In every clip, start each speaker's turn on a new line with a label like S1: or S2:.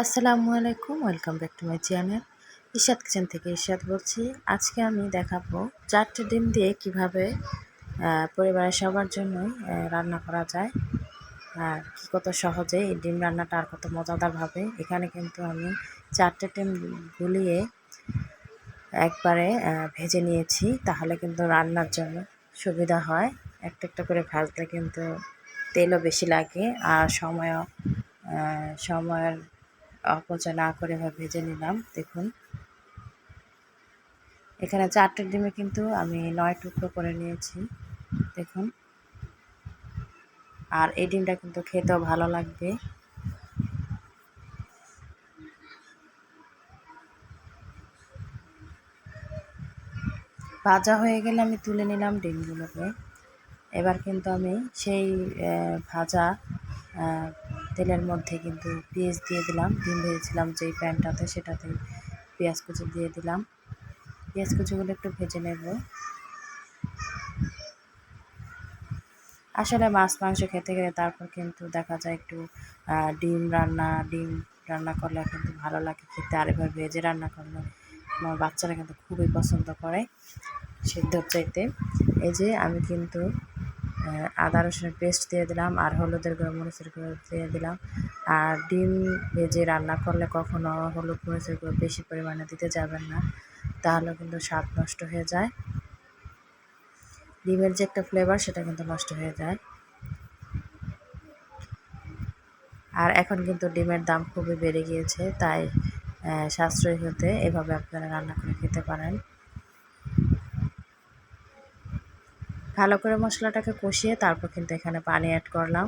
S1: আসসালামু আলাইকুম, welcome back to my channel. Ishad kitchen থেকে ইশাদ বলছি। আজকে আমি দেখাবো চারটে ডিম দিয়ে কীভাবে পরিবারের সবার জন্যই রান্না করা যায় আর কী কত সহজে এই ডিম রান্নাটা আর কত মজাদারভাবে এখানে কিন্তু আমি চারটে ডিম গুলিয়ে একবারে ভেজে নিয়েছি। তাহলে কিন্তু রান্নার জন্য সুবিধা হয়। একটা একটা করে ভাজলে কিন্তু তেলও বেশি লাগে আর সময়ও সময়ের অপচয় না করে এভাবে ভেজে নিলাম, দেখুন। এখানে চারটে ডিমে কিন্তু আমি নয় টুকরো করে নিয়েছি, দেখুন। আর এই ডিমটা কিন্তু খেতেও ভালো লাগবে। ভাজা হয়ে গেলে আমি তুলে নিলাম ডিমগুলোকে। এবার কিন্তু আমি সেই ভাজা তেলের মধ্যে কিন্তু পেঁয়াজ দিয়ে দিলাম। ডিম ভেজেছিলাম যেই প্যানটাতে সেটাতে পেঁয়াজ কুচি দিয়ে দিলাম। পেঁয়াজ কুচিগুলো একটু ভেজে নেব। আসলে মাছ, মাংস খেতে গেলে তারপর কিন্তু দেখা যায় একটু ডিম রান্না ডিম রান্না করলে কিন্তু ভালো লাগে খেতে। আর এবার ভেজে রান্না করলে আমার বাচ্চারা কিন্তু খুবই পছন্দ করে সিদ্ধর চাইতে। এই যে আমি কিন্তু আদা রসুনের পেস্ট দিয়ে দিলাম আর হলুদের গুঁড়ো, মরিচের গুঁড়ো দিয়ে দিলাম। আর ডিম ভেজে রান্না করলে কখনো হলুদ, মরিচের গুঁড়ো বেশি পরিমাণে দিতে যাবেন না, তাহলে কিন্তু স্বাদ নষ্ট হয়ে যায়। ডিমের যে একটা ফ্লেভার সেটা কিন্তু নষ্ট হয়ে যায়। আর এখন কিন্তু ডিমের দাম খুবই বেড়ে গিয়েছে, তাই সাশ্রয়ী হতে এভাবে আপনারা রান্না করে খেতে পারেন। ভালো করে মশলাটাকে কষিয়ে তারপর কিন্তু এখানে পানি অ্যাড করলাম।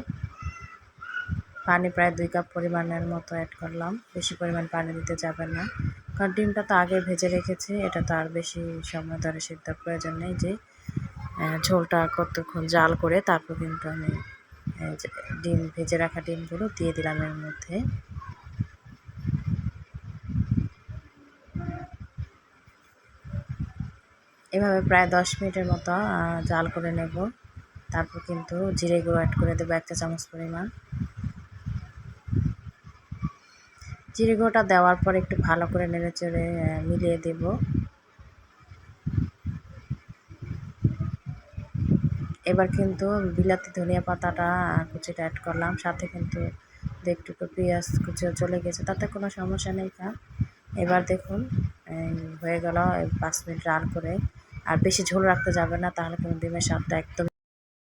S1: পানি প্রায় দুই কাপ পরিমাণের মতো অ্যাড করলাম। বেশি পরিমাণ পানি দিতে যাবেন না। কারণ ডিমটা তো আগে ভেজে রেখেছি, এটা তো আর বেশি সময় ধরে সিদ্ধ প্রয়োজন নেই যে ঝোলটা কতক্ষণ জাল করে তারপর কিন্তু আমি ডিম, ভেজে রাখা ডিমগুলো দিয়ে দিলাম এর মধ্যে। এভাবে প্রায় দশ মিনিটের মতো জাল করে নেব। তারপর কিন্তু জিরে গুঁড়ো অ্যাড করে দেবো একটা চামচ পরিমাণ। জিরে গুঁড়োটা দেওয়ার পর একটু ভালো করে নেড়ে চেড়ে মিলিয়ে দেব। এবার কিন্তু বিলাতি ধনিয়া পাতাটা কুচিটা অ্যাড করলাম। সাথে কিন্তু একটু পেঁয়াজ কুচিও চলে গেছে, তাতে কোনো সমস্যা নেই তা এবার দেখুন হয়ে গেল পাঁচ মিনিট রান করে। আর বেশি ঝোল রাখতে যাবে না তাহলে কিন্তু ডিমের স্বাদটা একদম